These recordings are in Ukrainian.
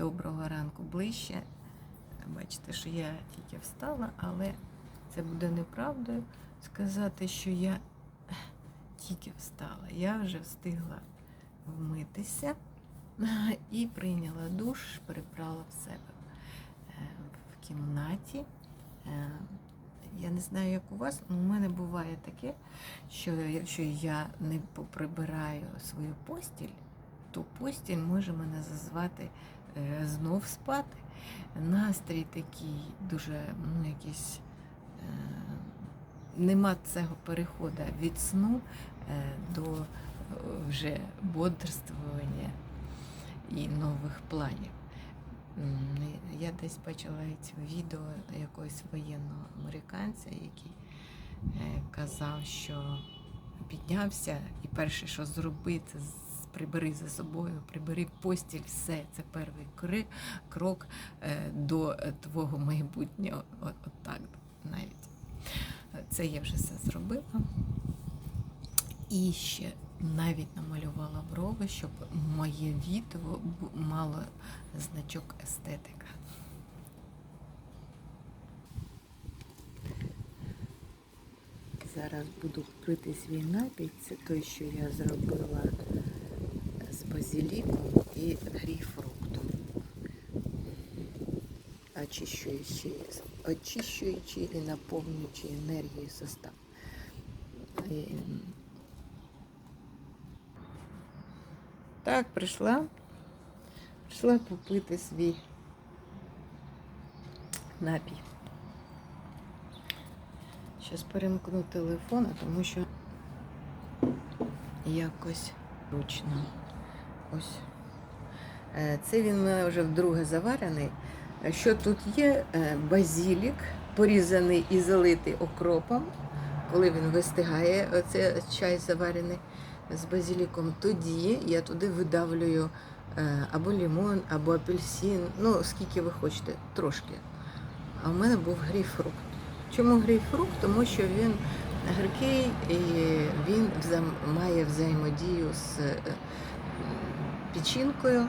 доброго ранку ближче. Бачите, що я тільки встала, але це буде неправдою сказати, що я тільки встала. Я вже встигла вмитися і прийняла душ, перебрала в себе е, в кімнаті. Е, Я не знаю, як у вас, але у мене буває таке, що якщо я не поприбираю свою постіль, то постіль може мене зазвати знов спати. Настрій такий дуже, ну, якийсь. Е, нема цього переходу від сну е, до е, вже бодрствування і нових планів. Я десь бачила відео якогось воєнного американця, який е, казав, що піднявся і перше, що зробити, прибери за собою, прибери постіль, все, це перший крок е, до е, твого майбутнього. От, от так навіть. Це я вже все зробила. І ще навіть намалювала брови, щоб моє відео мало значок естетика. Зараз буду пити свій напій. Це той, що я зробила базиліком і грейпфруктом. Очищуючий, очищуючий і наповнюючий енергію состав. І, Так, прийшла. Прийшла попити свій напій. Зараз перемкну телефон, тому що якось ручно. Ось. Е, Це він мене вже вдруге заварений. Е, Що тут є? Е, Базілік, порізаний і залитий окропом. Коли він вистигає, оце чай заварений з базіліком, тоді я туди видавлюю або лимон, або апельсин, ну скільки ви хочете, трошки. А в мене був грейпфрукт. Чому грейпфрукт? Тому що він гіркий і він має взаємодію з печінкою,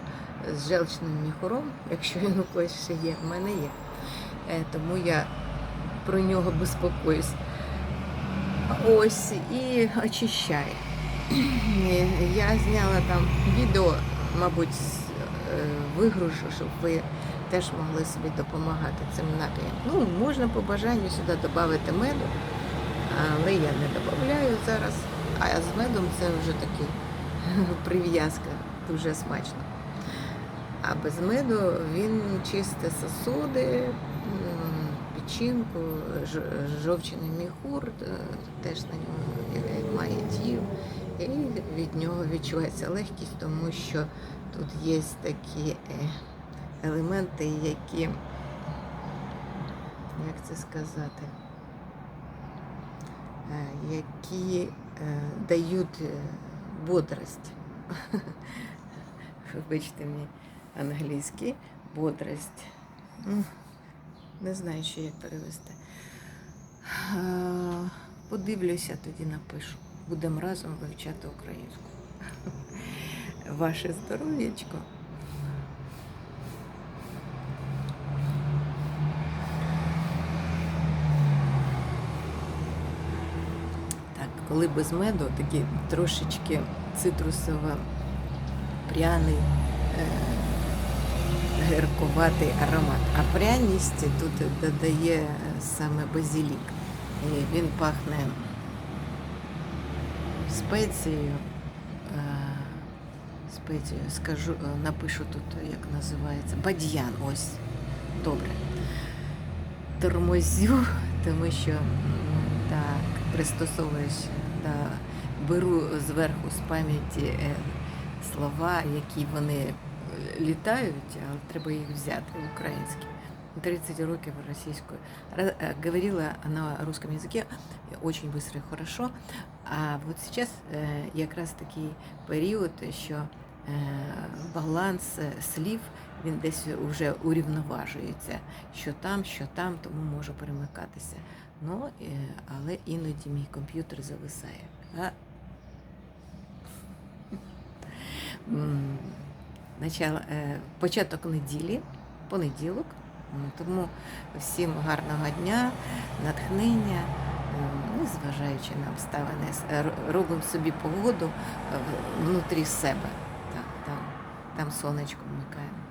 з желчним міхуром, якщо він у когось ще є, в мене є. Е, Тому я про нього безпокоюсь. Ось і очищає. Е, Я зняла там відео, мабуть, з, е, вигружу, щоб ви теж могли собі допомагати цим напіям. Ну, можна по бажанню сюди додати меду, але я не додаю зараз. А з медом це вже такий прив'язка, дуже смачно. А без меду він чисте сосуди, печінку, ж- жовчний міхур е, теж на ньому має дію. І від нього відчувається легкість, тому що тут є такі е, елементи, які, як це сказати, е, які дають бодрость. Вибачте мені англійський, бодрость. Ну, не знаю, що як перевести. Подивлюся, тоді напишу. Будемо разом вивчати українську. Ваше здоров'ячко. Так, коли без меду, такий трошечки цитрусово пряний, е, гіркуватий аромат. А пряність тут додає е, саме базилік. І він пахне спецією. е, Спецією, скажу, напишу тут, як називається. Бадьян, ось. Добре. Тормозю, тому що так, пристосовуюсь, да, беру зверху з пам'яті слова, які вони е, літають, але треба їх взяти українські. 30 років російською. Ра- э, Говорила на русском языке очень быстро и хорошо. А вот сейчас э, якраз такий період, що е, баланс е, слів він десь вже урівноважується. Що там, що там, тому можу перемикатися. Ну, е, але іноді мій комп'ютер зависає. Початок неділі, понеділок. Тому всім гарного дня, натхнення, е, незважаючи на обставини, робимо собі погоду е, внутрі себе. Так, там, там сонечко вмикаємо.